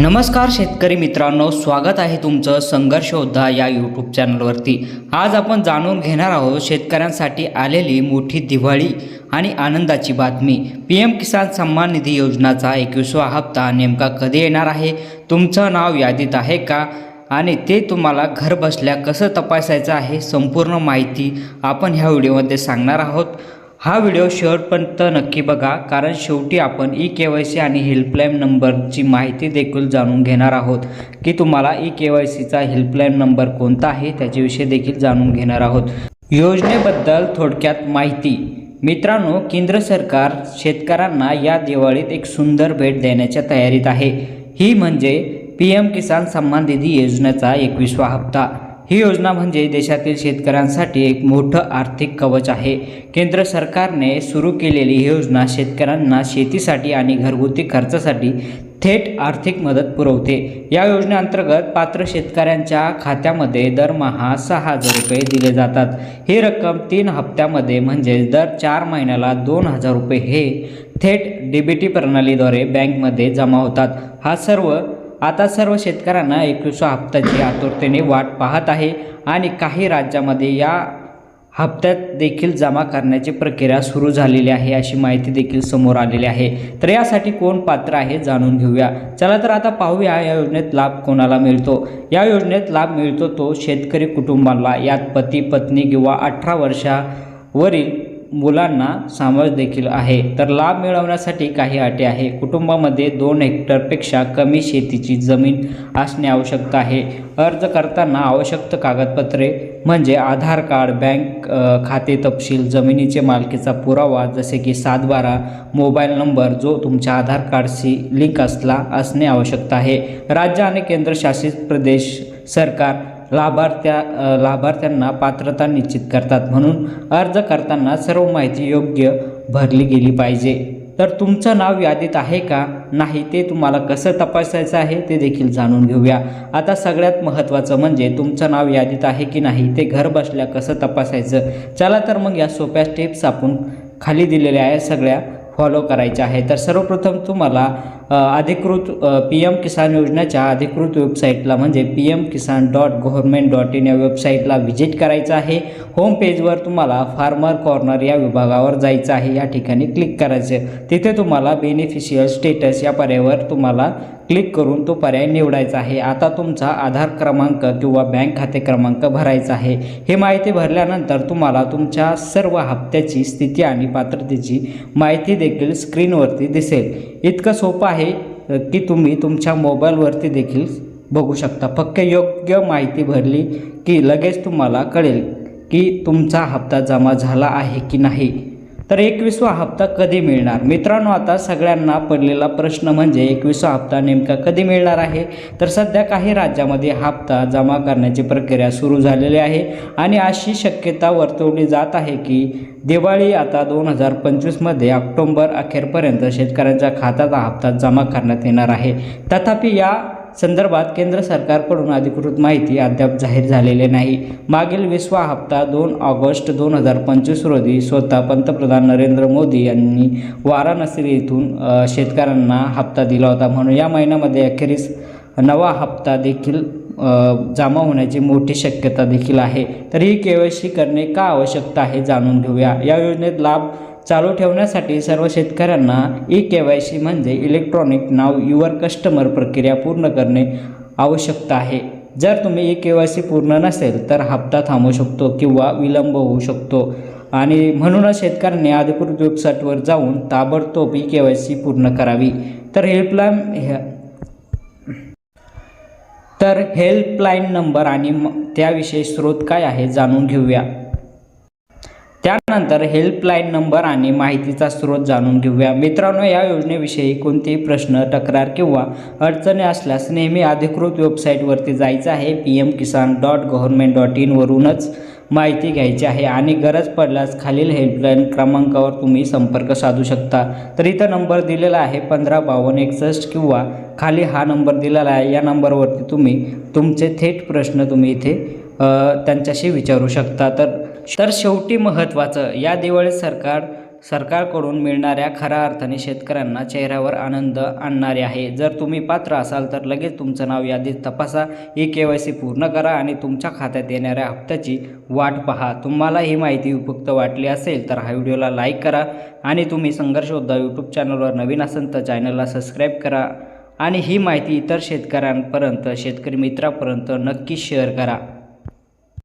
नमस्कार शेतकरी मित्रांनो स्वागत आहे तुमचं संघर्ष योद्धा या यूट्यूब चॅनलवरती आज आपण जाणून घेणार आहोत शेतकऱ्यांसाठी आलेली मोठी दिवाळी आणि आनंदाची बातमी. पी एम किसान सन्मान निधी योजनाचा एकविसवा हप्ता नेमका कधी येणार आहे? तुमचं नाव यादीत आहे का? आणि ते तुम्हाला घर बसल्या कसं तपासायचं आहे? संपूर्ण माहिती आपण ह्या व्हिडिओमध्ये सांगणार आहोत. हा व्हिडिओ शेवटपर्यंत नक्की बघा कारण शेवटी आपण ई के वाय सी आणि हेल्पलाईन नंबरची माहिती देखील जाणून घेणार आहोत. की तुम्हाला ई के वाय सीचा हेल्पलाईन नंबर कोणता आहे त्याच्याविषयी देखील जाणून घेणार आहोत. योजनेबद्दल थोडक्यात माहिती. मित्रांनो केंद्र सरकार शेतकऱ्यांना या दिवाळीत एक सुंदर भेट देण्याच्या तयारीत आहे. ही म्हणजे पी एम किसान सन्मान निधी योजनेचा एकविसवा हप्ता. ही योजना म्हणजे देशातील शेतकऱ्यांसाठी एक मोठं आर्थिक कवच आहे. केंद्र सरकारने सुरू केलेली ही योजना शेतकऱ्यांना शेतीसाठी आणि घरगुती खर्चासाठी थेट आर्थिक मदत पुरवते. या योजनेअंतर्गत पात्र शेतकऱ्यांच्या खात्यामध्ये दरमहा सहा हजार रुपये दिले जातात. ही रक्कम तीन हप्त्यामध्ये म्हणजे दर चार महिन्याला दोन हजार रुपये हे थेट डीबीटी प्रणालीद्वारे बँकमध्ये जमा होतात. हा सर्व आता सर्व शेतकऱ्यांना एकविसा हप्त्याची आतुरतेने वाट पाहत आहे आणि काही राज्यामध्ये या हप्त्यात देखील जमा करण्याची प्रक्रिया सुरू झालेली आहे अशी माहिती देखील समोर आलेली आहे. तर यासाठी कोण पात्र आहे जाणून घेऊया. चला तर आता पाहूया या योजनेत लाभ कोणाला मिळतो? या योजनेत लाभ मिळतो तो शेतकरी कुटुंबाला. यात पती पत्नी किंवा अठरा वर्षावरील मुलांना समावेश देखील आहे. तर लाभ मिळवण्यासाठी काही अटी आहे. कुटुंबामध्ये दोन हेक्टरपेक्षा कमी शेतीची जमीन असणे आवश्यक आहे. अर्ज करताना आवश्यक कागदपत्रे म्हणजे आधार कार्ड बँक खाते तपशील जमिनीचे मालकीचा पुरावा जसे की सातबारा मोबाईल नंबर जो तुमच्या आधार कार्डशी लिंक असला असणे आवश्यक आहे. राज्य आणि केंद्रशासित प्रदेश सरकार लाभार्थ्या लाभार्थ्यांना पात्रता निश्चित करतात. म्हणून अर्ज करताना सर्व माहिती योग्य भरली गेली पाहिजे. तर तुमचं नाव यादीत आहे का? नाही ते तुम्हाला कसं तपासायचं आहे ते देखील जाणून घेऊया. आता सगळ्यात महत्त्वाचं म्हणजे तुमचं नाव यादीत आहे की नाही ते घर बसल्या कसं तपासायचं? चला तर मग या सोप्या स्टेप्स आपण खाली दिलेल्या आहे सगळ्या फॉलो करायच्या आहे तर सर्वप्रथम तुम्हाला अधिकृत पी एम किसान योजनेच्या अधिकृत वेबसाईटला म्हणजे P M Kisan dot government dot in या वेबसाईटला व्हिजिट करायचं आहे. होम पेजवर तुम्हाला फार्मर कॉर्नर या विभागावर जायचं आहे. या ठिकाणी क्लिक करायचं तिथे तुम्हाला बेनिफिशियल स्टेटस या पर्यायावर तुम्हाला क्लिक करून तो पर्याय निवडायचा आहे. आता तुमचा आधार क्रमांक किंवा बँक खाते क्रमांक भरायचा आहे. हे माहिती भरल्यानंतर तुम्हाला तुमच्या सर्व हप्त्याची स्थिती आणि पात्रतेची माहिती देखील स्क्रीनवरती दिसेल. इतकं सोपं आहे की तुम्ही तुमच्या मोबाईलवरती देखील बघू शकता. फक्त योग्य माहिती भरली की लगेच तुम्हाला कळेल की तुमचा हप्ता जमा झाला आहे की नाही. तर एकवीसवा हप्ता कधी मिळणार? मित्रांनो आता सगळ्यांना पडलेला प्रश्न म्हणजे एकवीसवा हप्ता नेमका कधी मिळणार आहे? तर सध्या काही राज्यामध्ये हप्ता जमा करण्याची प्रक्रिया सुरू झालेली आहे आणि अशी शक्यता वर्तवली जात आहे की दिवाळी आता दोन हजार पंचवीसमध्ये ऑक्टोंबर अखेरपर्यंत शेतकऱ्यांच्या खात्यात हप्ता जमा करण्यात येणार आहे. तथापि या संदर्भात केंद्र सरकारकडून अधिकृत माहिती अद्याप जाहीर झालेली नाही. मागील विसवा हप्ता दोन ऑगस्ट दोन हजार पंचवीस रोजी स्वतः पंतप्रधान नरेंद्र मोदी यांनी वाराणसी येथून शेतकऱ्यांना हप्ता दिला होता. म्हणून या महिन्यामध्ये अखेरीस नवा हप्ता देखील जमा होण्याची मोठी शक्यता देखील आहे. तर ही के सी करणे का आवश्यकता आहे जाणून घेऊया. या योजनेत लाभ चालू ठेवण्यासाठी सर्व शेतकऱ्यांना ई के वाय सी म्हणजे इलेक्ट्रॉनिक नाव युअर कस्टमर प्रक्रिया पूर्ण करणे आवश्यकता आहे. जर तुम्ही ई के वाय सी पूर्ण नसेल तर हप्ता थांबू शकतो किंवा विलंब होऊ शकतो. आणि म्हणूनच शेतकऱ्यांनी अधिकृत वेबसाईटवर जाऊन ताबडतोब ई के वाय सी पूर्ण करावी. तर हेल्पलाईन ह्या तर हेल्पलाईन नंबर आणि म- त्याविषयी स्रोत काय आहे जाणून घेऊया. त्यानंतर हेल्पलाईन नंबर आणि माहितीचा स्रोत जाणून घेऊया. मित्रांनो या योजनेविषयी कोणतेही प्रश्न तक्रार किंवा अडचणी असल्यास नेहमी अधिकृत वेबसाईटवरती जायचं आहे. P M Kisan dot government dot इनवरूनच माहिती घ्यायची आहे आणि गरज पडल्यास खालील हेल्पलाईन क्रमांकावर तुम्ही संपर्क साधू शकता. तर इथं नंबर दिलेला आहे पंधरा बावन्न एकसष्ट किंवा खाली हा नंबर दिलेला आहे. या नंबरवरती तुम्ही तुमचे थेट प्रश्न तुम्ही इथे त्यांच्याशी विचारू शकता. तर तर शेवटी महत्त्वाचं या दिवाळीत सरकार सरकारकडून मिळणाऱ्या खऱ्या अर्थाने शेतकऱ्यांना चेहऱ्यावर आनंद आणणारे आहे. जर तुम्ही पात्र असाल तर लगेच तुमचं नाव यादीत तपासा ई के वाय सी पूर्ण करा आणि तुमच्या खात्यात येणाऱ्या हप्त्याची वाट पहा. तुम्हाला ही माहिती उपयुक्त वाटली असेल तर हा व्हिडिओला लाईक करा आणि तुम्ही संघर्षोद्धा यूट्यूब चॅनलवर नवीन असेल तर चॅनलला सबस्क्राईब करा आणि ही माहिती इतर शेतकऱ्यांपर्यंत शेतकरी मित्रापर्यंत नक्की शेअर करा.